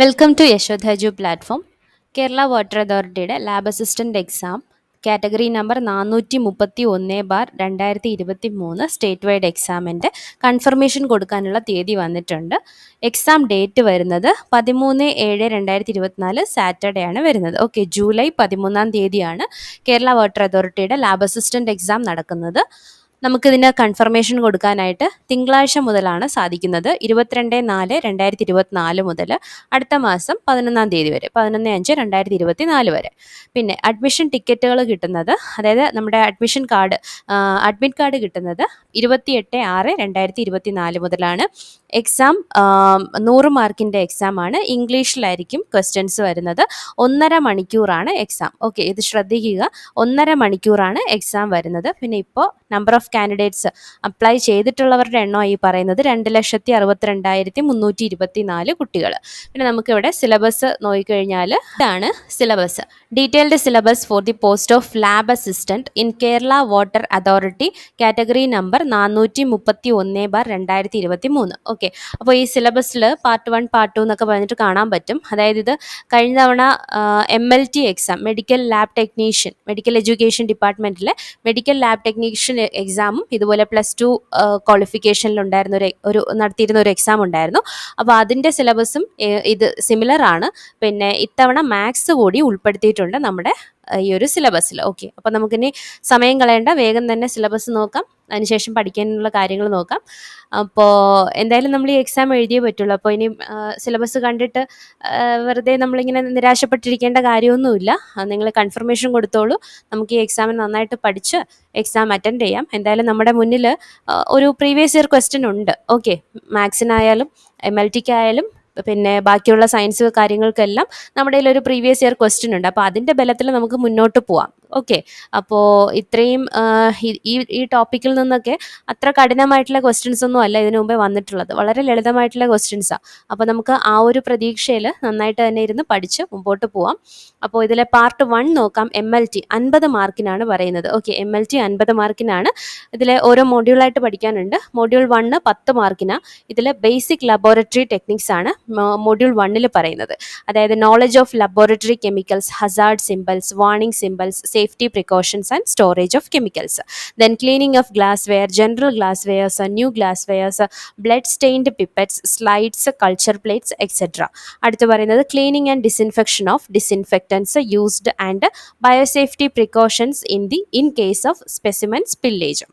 Welcome to യശോധജു platform Kerala water അതോറിറ്റിയുടെ lab assistant exam category number നാനൂറ്റി മുപ്പത്തി ഒന്ന് ബാർ രണ്ടായിരത്തി ഇരുപത്തി മൂന്ന് സ്റ്റേറ്റ് വൈഡ് എക്സാമിന്റെ കൺഫർമേഷൻ കൊടുക്കാനുള്ള തീയതി വന്നിട്ടുണ്ട്. എക്സാം ഡേറ്റ് വരുന്നത് പതിമൂന്ന് ഏഴ് രണ്ടായിരത്തി ഇരുപത്തിനാല് സാറ്റർഡേ ആണ് വരുന്നത്. ഓക്കെ ജൂലൈ പതിമൂന്നാം തീയതിയാണ് കേരള വാട്ടർ അതോറിറ്റിയുടെ ലാബ് അസിസ്റ്റന്റ് എക്സാം നടക്കുന്നത്. നമുക്കിതിന് കൺഫർമേഷൻ കൊടുക്കാനായിട്ട് തിങ്കളാഴ്ച മുതലാണ് സാധിക്കുന്നത്. ഇരുപത്തിരണ്ട് നാല് രണ്ടായിരത്തി ഇരുപത്തിനാല് മുതൽ അടുത്ത മാസം പതിനൊന്നാം തീയതി വരെ പതിനൊന്ന് അഞ്ച് രണ്ടായിരത്തി ഇരുപത്തി നാല് വരെ. പിന്നെ അഡ്മിഷൻ ടിക്കറ്റുകൾ കിട്ടുന്നത് അതായത് നമ്മുടെ അഡ്മിഷൻ കാർഡ് അഡ്മിറ്റ് കാർഡ് കിട്ടുന്നത് ഇരുപത്തിയെട്ട് ആറ് രണ്ടായിരത്തി ഇരുപത്തി നാല് മുതലാണ് എക്സാം നൂറ് മാർക്കിന്റെ എക്സാമാണ് ഇംഗ്ലീഷിലായിരിക്കും ക്വസ്റ്റ്യൻസ് വരുന്നത്. ഒന്നര മണിക്കൂറാണ് എക്സാം ഓക്കെ ഇത് ശ്രദ്ധിക്കുക. ഒന്നര മണിക്കൂറാണ് എക്സാം വരുന്നത്. പിന്നെ ഇപ്പോൾ നമ്പർ ഓഫ് കാൻഡിഡേറ്റ്സ് അപ്ലൈ ചെയ്തിട്ടുള്ളവരുടെ എണ്ണം ഈ പറയുന്നത് രണ്ട് ലക്ഷത്തി അറുപത്തിരണ്ടായിരത്തി മുന്നൂറ്റി ഇരുപത്തി നാല് കുട്ടികൾ പിന്നെ നമുക്കിവിടെ സിലബസ് നോക്കിക്കഴിഞ്ഞാൽ ഇതാണ് syllabus detailed syllabus for the post of lab assistant in Kerala water authority category number നാനൂറ്റി മുപ്പത്തി ഒന്ന് ബാർ രണ്ടായിരത്തി ഇരുപത്തി മൂന്ന് ഓക്കെ അപ്പോൾ ഈ സിലബസിൽ പാർട്ട് വൺ പാർട്ട് ടു എന്നൊക്കെ പറഞ്ഞിട്ട് കാണാൻ പറ്റും. അതായത് ഇത് കഴിഞ്ഞ തവണ M L T exam medical lab technician medical education ഡിപ്പാർട്ട്മെന്റിലെ medical lab technician എക്സാമും ഇതുപോലെ പ്ലസ് ടു ക്വാളിഫിക്കേഷനിലുണ്ടായിരുന്ന ഒരു ഒരു നടത്തിയിരുന്ന ഒരു എക്സാം ഉണ്ടായിരുന്നു. അപ്പോൾ അതിന്റെ സിലബസും ഇത് സിമിലർ ആണ്. പിന്നെ ഇത്തവണ മാത്സ് കൂടി ഉൾപ്പെടുത്തിയിട്ടുണ്ട് നമ്മുടെ ഈ ഒരു സിലബസിൽ ഓക്കെ അപ്പോൾ നമുക്കിനി സമയം കളയേണ്ട. വേഗം തന്നെ സിലബസ് നോക്കാം. അതിനുശേഷം പഠിക്കാനുള്ള കാര്യങ്ങൾ നോക്കാം. അപ്പോൾ എന്തായാലും നമ്മൾ ഈ എക്സാം എഴുതിയേ പറ്റുള്ളൂ. അപ്പോൾ ഇനി സിലബസ് കണ്ടിട്ട് വെറുതെ നമ്മളിങ്ങനെ നിരാശപ്പെട്ടിരിക്കേണ്ട കാര്യമൊന്നുമില്ല. നിങ്ങൾ കൺഫർമേഷൻ കൊടുത്തോളൂ. നമുക്ക് ഈ എക്സാമിന് നന്നായിട്ട് പഠിച്ച് എക്സാം അറ്റൻഡ് ചെയ്യാം. എന്തായാലും നമ്മുടെ മുന്നിൽ ഒരു പ്രീവിയസ് ഇയർ ക്വസ്റ്റ്യൻ ഉണ്ട്. ഓക്കെ മാത്സിനായാലും എം എൽ ടിക്കായാലും പിന്നെ ബാക്കിയുള്ള സയൻസ് കാര്യങ്ങൾക്കെല്ലാം നമ്മുടെ കയ്യിൽ ഒരു പ്രീവിയസ് ഇയർ ക്വസ്റ്റ്യൻ ഉണ്ട്. അപ്പോൾ അതിന്റെ ബലത്തിൽ നമുക്ക് മുന്നോട്ട് പോവാം. ഓക്കെ അപ്പോൾ ഇത്രയും ഈ ഈ ടോപ്പിക്കിൽ നിന്നൊക്കെ അത്ര കഠിനമായിട്ടുള്ള ക്വസ്റ്റ്യൻസ് ഒന്നും അല്ല ഇതിനു മുമ്പേ വന്നിട്ടുള്ളത്. വളരെ ലളിതമായിട്ടുള്ള ക്വസ്റ്റ്യൻസാണ് അപ്പോൾ നമുക്ക് ആ ഒരു പ്രതീക്ഷയിൽ നന്നായിട്ട് തന്നെ ഇരുന്ന് പഠിച്ച് മുമ്പോട്ട് പോവാം. അപ്പോൾ ഇതിലെ പാർട്ട് വൺ നോക്കാം. എം എൽ ടി അൻപത് മാർക്കിനാണ് പറയുന്നത്. ഓക്കെ എം എൽ ടി അൻപത് മാർക്കിനാണ്. ഇതിലെ ഓരോ മോഡ്യൂളായിട്ട് പഠിക്കാനുണ്ട്. മോഡ്യൂൾ വണ്ണ് പത്ത് മാർക്കിനാണ് ഇതിലെ ബേസിക് ലബോറട്ടറി ടെക്നിക്സ് ആണ് മോഡ്യൂൾ വണ്ണിൽ പറയുന്നത്. അതായത് knowledge of laboratory chemicals hazard symbols warning symbols safety precautions and storage of chemicals. Then cleaning of glassware, general glasswares, new glasswares, blood stained pipettes, slides, culture plates, etc. അടുത്ത് പറയുന്നത് cleaning and disinfection of disinfectants used and biosafety precautions in the in case of specimen spillage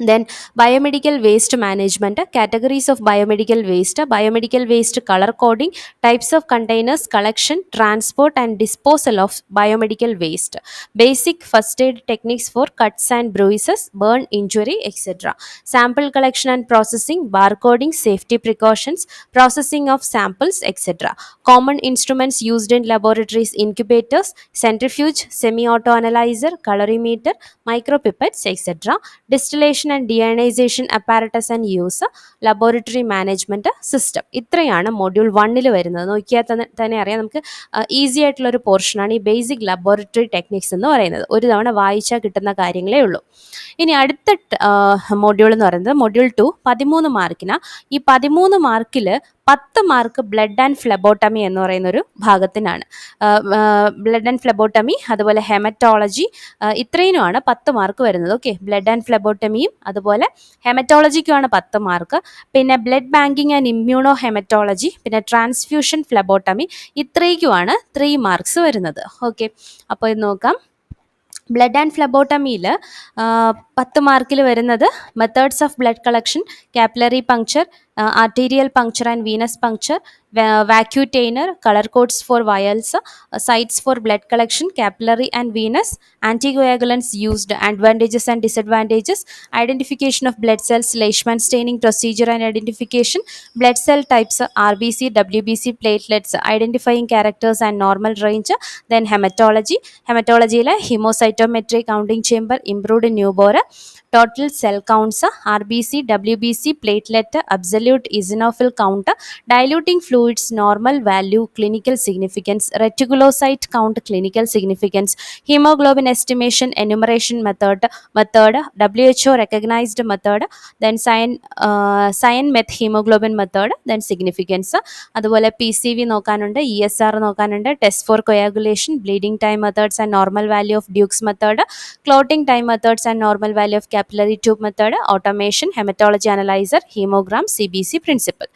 then biomedical waste management categories of biomedical waste biomedical waste color coding types of containers collection transport and disposal of biomedical waste. Basic first aid techniques for cuts and bruises burn injury etc sample collection and processing barcoding safety precautions processing of samples etc common instruments used in laboratories incubators centrifuge semi auto analyzer colorimeter micropipettes etc distillation and deionisation apparatus and use laboratory management system ഇത്രയാണ് module വണ്ണിൽ വരുന്നത്. നോക്കിയാൽ തന്നെ തന്നെ അറിയാം. നമുക്ക് easy ആയിട്ടുള്ള ഒരു പോർഷനാണ് ഈ ബേസിക് ലബോറട്ടറി ടെക്നിക്സ് എന്ന് പറയുന്നത്. ഒരു തവണ വായിച്ചാൽ കിട്ടുന്ന കാര്യങ്ങളേ ഉള്ളൂ. ഇനി അടുത്ത മൊഡ്യൂൾ എന്ന് പറയുന്നത് മൊഡ്യൂൾ ടു പതിമൂന്ന് മാർക്കിനാണ് ഈ പതിമൂന്ന് മാർക്കിൽ പത്ത് മാർക്ക് ബ്ലഡ് ആൻഡ് ഫ്ലെബോട്ടമി എന്ന് പറയുന്ന ഒരു ഭാഗത്തിനാണ് ബ്ലഡ് ആൻഡ് ഫ്ലെബോട്ടമി അതുപോലെ ഹെമറ്റോളജി ഇത്രയുമാണ് പത്ത് മാർക്ക് വരുന്നത്. ഓക്കെ ബ്ലഡ് ആൻഡ് ഫ്ലെബോട്ടമിയും അതുപോലെ ഹെമറ്റോളജിക്കുമാണ് പത്ത് മാർക്ക്. പിന്നെ blood banking and immuno haematology പിന്നെ ട്രാൻസ്ഫ്യൂഷൻ ഫ്ലെബോട്ടമി ഇത്രയ്ക്കുമാണ് ത്രീ മാർക്സ് വരുന്നത്. ഓക്കെ അപ്പോൾ ഇത് നോക്കാം. ബ്ലഡ് ആൻഡ് ഫ്ലബോട്ടമിയിൽ പത്ത് മാർക്കിൽ വരുന്നത് methods of blood collection capillary puncture arterial puncture and venous puncture vacu vacutainer colour codes for vials sites for blood collection capillary and venous anticoagulants used advantages and disadvantages identification of blood cells Leishman staining procedure and identification blood cell types R B C W B C platelets identifying characters and normal range then haematology ഹെമറ്റോളജിയിലെ haemocytometry counting chamber improved Neubauer total cell counts R B C W B C platelet absolute eosinophil count diluting fluids normal value clinical significance reticulocyte count clinical significance haemoglobin estimation enumeration method method W H O recognised method then cyan cyan meth haemoglobin method then significance അതുപോലെ P C V നോക്കാനുണ്ട് E S R നോക്കാനുണ്ട് test for coagulation bleeding time methods and normal value of Duke's method clotting time methods and normal value of capillary tube method automation haematology analyser haemogram C B C principle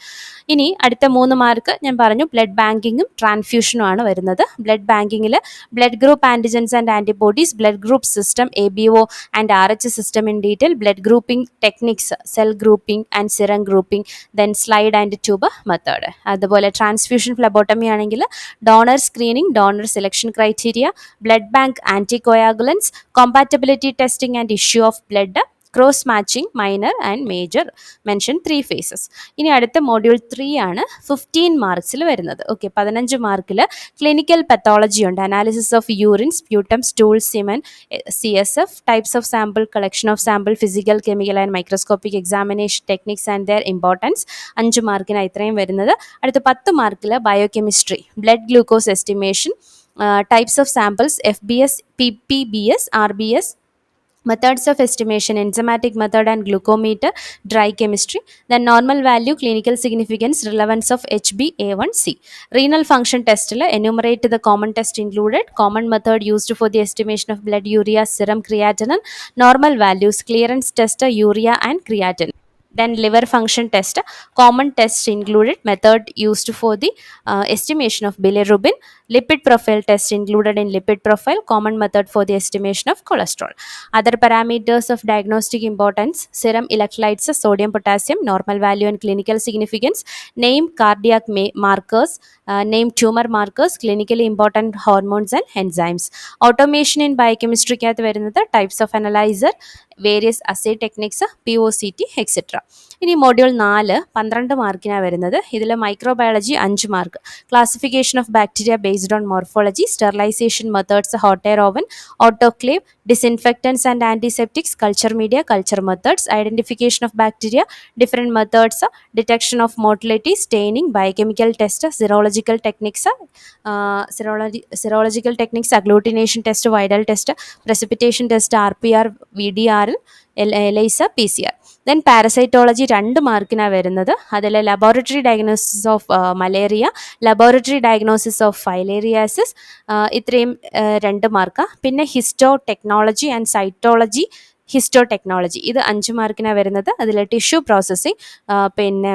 ഇനി അടുത്ത മൂന്ന് mark ഞാൻ പറഞ്ഞു blood ബാങ്കിങ്ങും ട്രാൻസ്ഫ്യൂഷനും ആണ് വരുന്നത്. Blood ബാങ്കിങ്ങിൽ blood group antigens and antibodies blood group system A B O and R H system in detail blood grouping techniques cell grouping and serum grouping then slide and tube method അതുപോലെ transfusion phlebotomy ആണെങ്കിൽ donor screening donor selection criteria blood bank anticoagulants compatibility testing and issue of blood cross matching minor and major mention three phases ഇനി അടുത്ത module three ആണ് fifteen മാർക്സിൽ വരുന്നത്. Okay പതിനഞ്ച് മാർക്കിൽ clinical pathology ഉണ്ട്. Analysis of urine sputum stool semen C S F types of sample collection of sample physical chemical and microscopic examination techniques and their importance അഞ്ച് മാർക്കിന് ഇത്രയും വരുന്നത്. അടുത്ത പത്ത് മാർക്കിൽ biochemistry blood glucose estimation types of samples F B S P P B S R B S methods of estimation enzymatic method and glucometer dry chemistry then normal value clinical significance relevance of hba1c renal function test enumerate the common test included common method used for the estimation of blood urea serum creatinine normal values clearance test urea and creatinine. Then liver function test common tests included method used for the uh, estimation of bilirubin lipid profile test included in lipid profile common method for the estimation of cholesterol other parameters of diagnostic importance serum electrolytes sodium potassium normal value and clinical significance name cardiac ma- markers uh, name tumor markers clinically important hormones and enzymes automation in biochemistry ക്കകത്ത് വരുന്നത് types of analyser various assay techniques P O C T etcetera ഇനി module നാല് പന്ത്രണ്ട് മാർക്കിനാണ് വരുന്നത്. ഇതിൽ microbiology അഞ്ച് mark classification of bacteria based on morphology sterilisation methods hot air oven autoclave disinfectants and antiseptics culture media culture methods identification of bacteria different methods detection of motility staining biochemical test serological techniques serology serological techniques agglutination test viral test precipitation test R P R V D R L ELISA P C R then parasitology രണ്ട് മാർക്കിനാണ് വരുന്നത്. അതിൽ laboratory diagnosis of malaria laboratory diagnosis of filariasis ഇത്രയും രണ്ട് മാർക്കാണ് പിന്നെ histo technology and cytology histo technology ഇത് അഞ്ച് മാർക്കിനാണ് വരുന്നത്. അതിൽ ടിഷ്യൂ പ്രോസസ്സിങ് പിന്നെ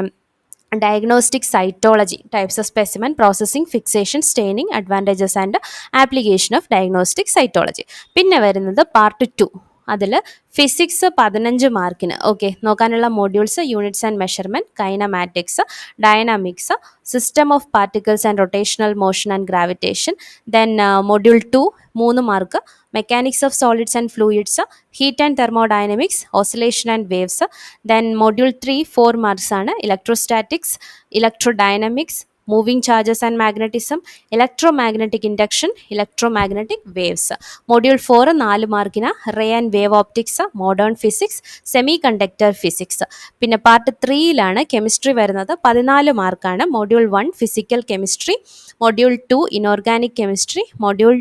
diagnostic cytology types of specimen processing fixation staining advantages and application of diagnostic cytology പിന്നെ വരുന്നത് പാർട്ട് ടു അതിൽ ഫിസിക്സ് പതിനഞ്ച് മാർക്കിന്. ഓക്കെ നോക്കാനുള്ള modules units and measurement kinematics dynamics system of particles and rotational motion and gravitation then module two മൂന്ന് mark mechanics of solids and fluids heat and thermodynamics oscillation and waves then module three four marks ആണ് electrostatics electrodynamics moving charges and magnetism electro magnetic induction electro magnetic waves module four നാല് മാർക്കിന് ray and wave optics modern physics semi conductor physics പിന്നെ part ത്രീയിലാണ് chemistry വരുന്നത്. പതിനാല് മാർക്കാണ് module one physical chemistry module two inorganic chemistry module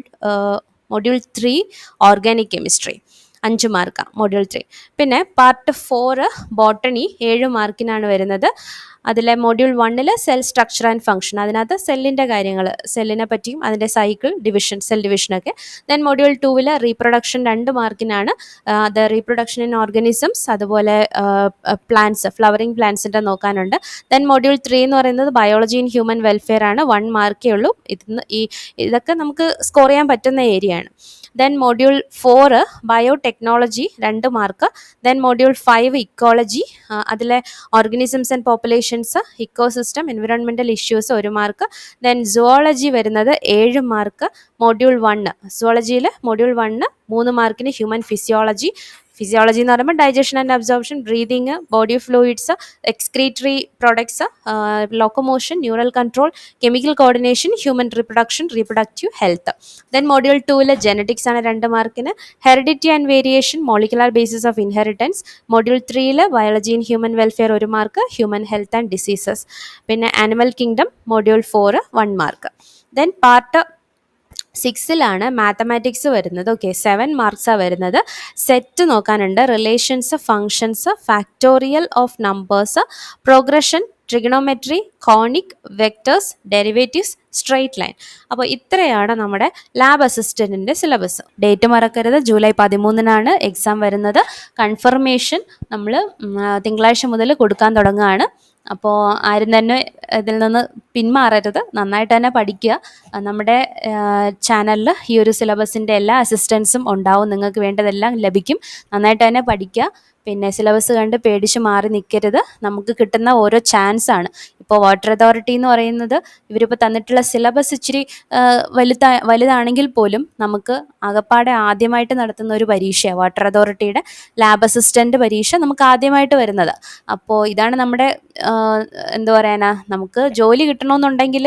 module three organic chemistry അഞ്ച് മാർക്കാണ് module three പിന്നെ പാർട്ട് ഫോറ് ബോട്ടണി ഏഴ് മാർക്കിനാണ് വരുന്നത്. അതിലെ മൊഡ്യൂൾ വണ്ണിൽ സെൽ സ്ട്രക്ചർ ആൻഡ് ഫംഗ്ഷൻ അതിനകത്ത് സെല്ലിന്റെ കാര്യങ്ങൾ സെല്ലിനെ പറ്റിയും അതിന്റെ സൈക്കിൾ ഡിവിഷൻ സെൽ ഡിവിഷനൊക്കെ ദെൻ മൊഡ്യൂൾ ടൂവിൽ റീപ്രൊഡക്ഷൻ രണ്ട് മാർക്കിനാണ് അത് റീപ്രൊഡക്ഷൻ ഇൻ ഓർഗനിസംസ് അതുപോലെ പ്ലാന്റ്സ് ഫ്ലവറിങ് പ്ലാന്റ്സിന്റെ നോക്കാനുണ്ട്. ദെൻ മൊഡ്യൂൾ ത്രീ എന്ന് പറയുന്നത് ബയോളജി ഇൻ ഹ്യൂമൻ വെൽഫെയർ ആണ്. വൺ മാർക്കേ ഉള്ളൂ. ഇതിന്ന് ഈ ഇതൊക്കെ നമുക്ക് സ്കോർ ചെയ്യാൻ പറ്റുന്ന ഏരിയ ആണ്. ദെൻ മൊഡ്യൂൾ ഫോറ് ബയോടെക്നോളജി രണ്ട് mark then module five ecology അതിലെ organisms and populations ecosystem environmental issues ഒരു മാർക്ക് ദെൻ സുവോളജി വരുന്നത് ഏഴ് മാർക്ക് മൊഡ്യൂൾ വണ്ണ് സുവോളജിയിൽ മൊഡ്യൂൾ വണ്ണ് മൂന്ന് മാർക്കിന് ഹ്യൂമൻ ഫിസിയോളജി ഫിസിയോളജി എന്ന് പറയുമ്പോൾ digestion and absorption breathing body fluids excretory products locomotion neural control chemical coordination human reproduction reproductive health then module ടൂവിൽ genetics ആണ് രണ്ട് മാർക്കിന് heredity and variation molecular basis of inheritance module ത്രീയിൽ biology in human welfare ഒരു mark human health and diseases പിന്നെ animal kingdom module four one mark then part സിക്സിലാണ് mathematics വരുന്നത്. Okay seven മാർക്സാണ് വരുന്നത്. Set നോക്കാനുണ്ട്. Relations functions factorial of numbers progression trigonometry conic vectors derivatives straight line അപ്പോൾ ഇത്രയാണ് നമ്മുടെ lab അസിസ്റ്റന്റിന്റെ syllabus date മറക്കരുത്. July പതിമൂന്നിനാണ് എക്സാം വരുന്നത്. കൺഫർമേഷൻ നമ്മൾ തിങ്കളാഴ്ച മുതൽ കൊടുക്കാൻ തുടങ്ങുകയാണ്. അപ്പോൾ ആരും തന്നെ ഇതിൽ നിന്ന് പിന്മാറരുത്. നന്നായിട്ട് തന്നെ പഠിക്കുക. നമ്മുടെ ചാനലിൽ ഈ ഒരു സിലബസിന്റെ എല്ലാ അസിസ്റ്റൻസും ഉണ്ടാവും. നിങ്ങൾക്ക് വേണ്ടതെല്ലാം ലഭിക്കും. നന്നായിട്ട് തന്നെ പഠിക്കുക. പിന്നെ സിലബസ് കണ്ട് പേടിച്ച് മാറി നിൽക്കരുത് നമുക്ക് കിട്ടുന്ന ഓരോ ചാൻസ് ആണ്. ഇപ്പോൾ വാട്ടർ അതോറിറ്റി എന്ന് പറയുന്നത് ഇവരിപ്പോൾ തന്നിട്ടുള്ള സിലബസ് ഇച്ചിരി വലുതാ വലുതാണെങ്കിൽ പോലും നമുക്ക് ആകപ്പാടെ ആദ്യമായിട്ട് നടത്തുന്ന ഒരു പരീക്ഷയാണ് വാട്ടർ അതോറിറ്റിയുടെ ലാബ് അസിസ്റ്റന്റ് പരീക്ഷ നമുക്ക് ആദ്യമായിട്ട് വരുന്നത്. അപ്പോൾ ഇതാണ് നമ്മുടെ എന്താ പറയാനാ നമുക്ക് ജോലി കിട്ടണമെന്നുണ്ടെങ്കിൽ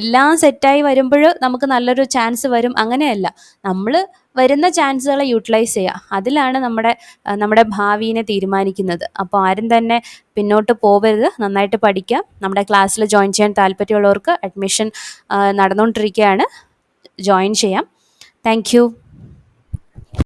എല്ലാം സെറ്റായി വരുമ്പോൾ നമുക്ക് നല്ലൊരു ചാൻസ് വരും. അങ്ങനെയല്ല. നമ്മൾ വരുന്ന ചാൻസുകളെ യൂട്ടിലൈസ് ചെയ്യുക. അതിലാണ് നമ്മുടെ നമ്മുടെ ഭാവിയെ തീരുമാനിക്കുന്നത്. അപ്പോൾ ആരും തന്നെ പിന്നോട്ട് പോകരുത് നന്നായിട്ട് പഠിക്കുക നമ്മുടെ ക്ലാസ്സിൽ ജോയിൻ ചെയ്യാൻ താല്പര്യമുള്ളവർക്ക് അഡ്മിഷൻ നടന്നുകൊണ്ടിരിക്കുകയാണ് ജോയിൻ ചെയ്യാം. താങ്ക്